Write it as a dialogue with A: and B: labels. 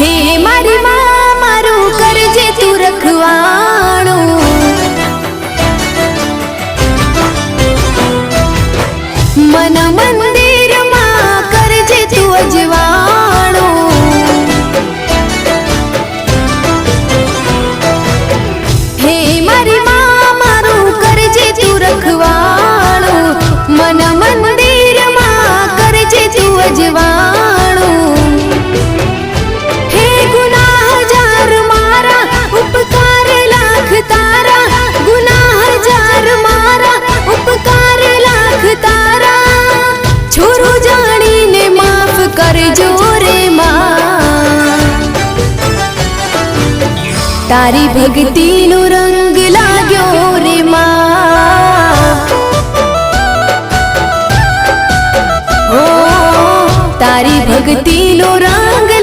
A: હે મારી માં મારું કરજે તું રખવાણું. મન તારી ભક્તિનો રંગ લાગ્યો રે માં. તારી ભક્તિનો રંગ